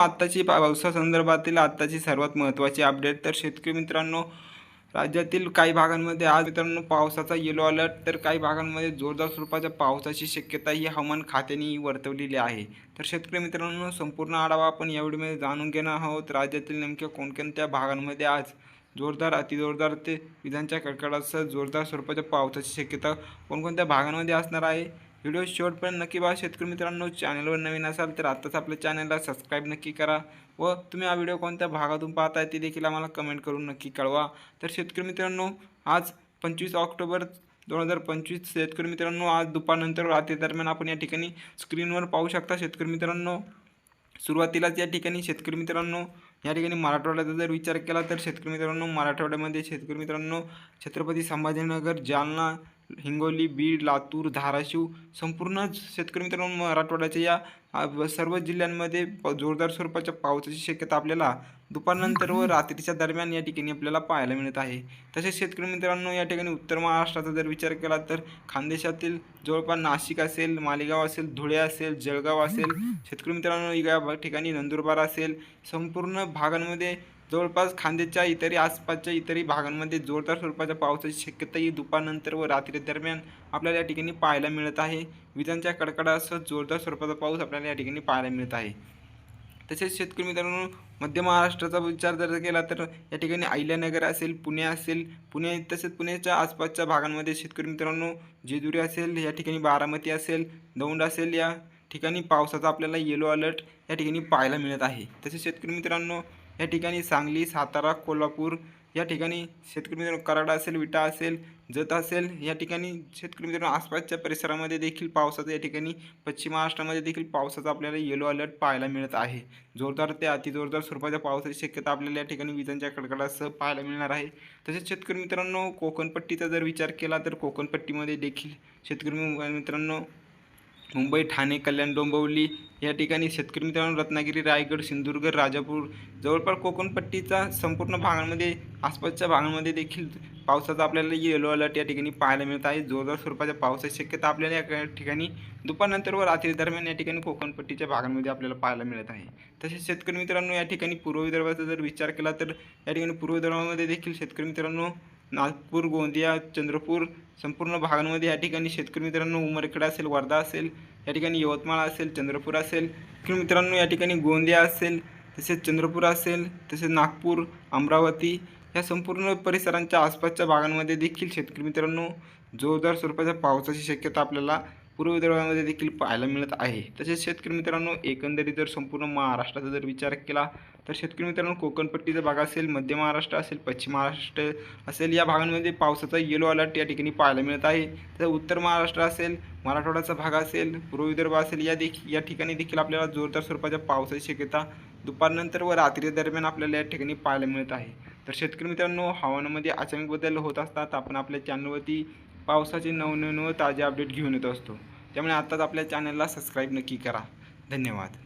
आत्ताची पावसासंदर्भातील आत्ताची सर्वात महत्त्वाची अपडेट तर शेतकरी मित्रांनो राज्यातील काही भागांमध्ये आज मित्रांनो पावसाचा येलो अलर्ट तर काही भागांमध्ये जोरदार स्वरूपाच्या पावसाची शक्यता ही हवामान खात्याने वर्तवलेली आहे. तर शेतकरी मित्रांनो संपूर्ण आढावा आपण या व्हिडिओमध्ये जाणून घेणार आहोत. राज्यातील नेमक्या कोणकोणत्या भागांमध्ये आज जोरदार अतिजोरदार ते विजांच्या कडकडासह जोरदार स्वरूपाच्या पावसाची शक्यता कोणकोणत्या भागांमध्ये असणार आहे? व्हिडिओ शेवटपर्यंत नक्की बघा. शेतकरी मित्रांनो चॅनलवर नवीन असाल तर आत्ताच आपल्या चॅनलला सबस्क्राईब नक्की करा व तुम्ही हा व्हिडिओ कोणत्या भागातून पाहताय ते देखील आम्हाला कमेंट करून नक्की कळवा. तर शेतकरी मित्रांनो आज पंचवीस ऑक्टोबर दोन हजार पंचवीस शेतकरी मित्रांनो आज दुपारनंतर रात्री दरम्यान आपण या ठिकाणी स्क्रीनवर पाहू शकता. शेतकरी मित्रांनो सुरुवातीलाच या ठिकाणी शेतकरी मित्रांनो या ठिकाणी मराठवाड्याचा जर विचार केला तर शेतकरी मित्रांनो मराठवाड्यामध्ये शेतकरी मित्रांनो छत्रपती संभाजीनगर जालना हिंगोली बीड लातूर धाराशिव संपूर्ण शेतकरी मित्रांनो मराठवाड्याच्या या सर्व जिल्ह्यांमध्ये जोरदार स्वरूपाच्या पावसाची शक्यता आपल्याला दुपारनंतर व रात्रीच्या दरम्यान या ठिकाणी आपल्याला पाहायला मिळत आहे. तसेच शेतकरी मित्रांनो या ठिकाणी उत्तर महाराष्ट्राचा जर विचार केला तर खानदेशातील जवळपास नाशिक असेल मालेगाव असेल धुळे असेल जळगाव असेल शेतकरी मित्रांनो या ठिकाणी नंदुरबार असेल संपूर्ण भागांमध्ये जवळपास खांद्याच्या इतरही आसपासच्या इतरही भागांमध्ये जोरदार स्वरूपाच्या पावसाची शक्यताही दुपारनंतर व रात्री दरम्यान आपल्याला या ठिकाणी पाहायला मिळत आहे. विजांच्या कडकडासह जोरदार स्वरूपाचा पाऊस आपल्याला या ठिकाणी पाहायला मिळत आहे. तसेच शेतकरी मित्रांनो मध्य महाराष्ट्राचा विचार जर केला तर या ठिकाणी अहिल्यानगर असेल पुणे असेल पुणे तसेच पुण्याच्या आसपासच्या भागांमध्ये शेतकरी मित्रांनो जेजुरी असेल या ठिकाणी बारामती असेल दौंड असेल या ठिकाणी पावसाचा आपल्याला येलो अलर्ट या ठिकाणी पाहायला मिळत आहे. तसेच शेतकरी मित्रांनो या ठिकाणी सांगली सातारा कोल्हापूर या ठिकाणी शेतकरी मित्रांनो कराडा असेल विटा असेल जत असेल या ठिकाणी शेतकरी मित्रांनो आसपासच्या परिसरामध्ये देखील पावसाचा या ठिकाणी पश्चिम महाराष्ट्रामध्ये देखील पावसाचा आपल्याला येलो अलर्ट पाहायला मिळत आहे. जोरदार ते अतिजोरदार स्वरूपाच्या पावसाची शक्यता आपल्याला या ठिकाणी विजांच्या कडकडासह पाहायला मिळणार आहे. तसेच शेतकरी मित्रांनो कोकणपट्टीचा जर विचार केला तर कोकणपट्टीमध्ये देखील शेतकरी मित्रांनो मुंबई ठाणे कल्याण डोंबिवली या ठिकाणी शेतकरी मित्रांनो रत्नागिरी रायगड सिंधुदुर्ग राजापूर जवळपास कोकणपट्टीचा संपूर्ण भागांमध्ये आसपासच्या भागांमध्ये देखील पावसाचा आपल्याला येलो अलर्ट या ठिकाणी पाहायला मिळत आहे. जोरदार स्वरूपाच्या पावसाची शक्यता आपल्याला या ठिकाणी दुपारनंतर व रात्री दरम्यान या ठिकाणी कोकणपट्टीच्या भागांमध्ये आपल्याला पाहायला मिळत आहे. तसेच शेतकरी मित्रांनो या ठिकाणी पूर्व विदर्भाचा जर विचार केला तर या ठिकाणी पूर्व विदर्भामध्ये देखील शेतकरी मित्रांनो नागपूर गोंदिया चंद्रपूर संपूर्ण भागांमध्ये या ठिकाणी शेतकरी मित्रांनो उमरखेड असेल वर्धा असेल या ठिकाणी यवतमाळ असेल चंद्रपूर असेल. शेतकरी मित्रांनो या ठिकाणी गोंदिया असेल तसेच चंद्रपूर असेल तसेच नागपूर अमरावती या संपूर्ण परिसरांच्या आसपासच्या भागांमध्ये देखील शेतकरी मित्रांनो जोरदार स्वरूपाच्या पावसाची शक्यता आपल्याला पूर्व विदर्भामध्ये देखील पाहायला मिळत आहे. तसेच शेतकरी मित्रांनो एकंदरीत जर संपूर्ण महाराष्ट्राचा जर विचार केला तर शेतकरी मित्रांनो कोकणपट्टीचा भाग असेल मध्य महाराष्ट्र असेल पश्चिम महाराष्ट्र असेल या भागांमध्ये पावसाचा येलो अलर्ट या ठिकाणी पाहायला मिळत आहे. तर उत्तर महाराष्ट्र असेल मराठवाड्याचा भाग असेल पूर्व विदर्भ असेल या देखील या ठिकाणी देखील आपल्याला जोरदार स्वरूपाच्या पावसाची शक्यता दुपारनंतर व रात्री दरम्यान आपल्याला या ठिकाणी पाहायला मिळत आहे. तर शेतकरी मित्रांनो हवामानामध्ये अचानक बदल होत असतात आपण आपल्या चॅनलवरती पावसाचे नवनव ताजे अपडेट घेऊन येत असतो. त्यामुळे आत्ताच आपल्या चॅनलला सबस्क्राईब नक्की करा. धन्यवाद.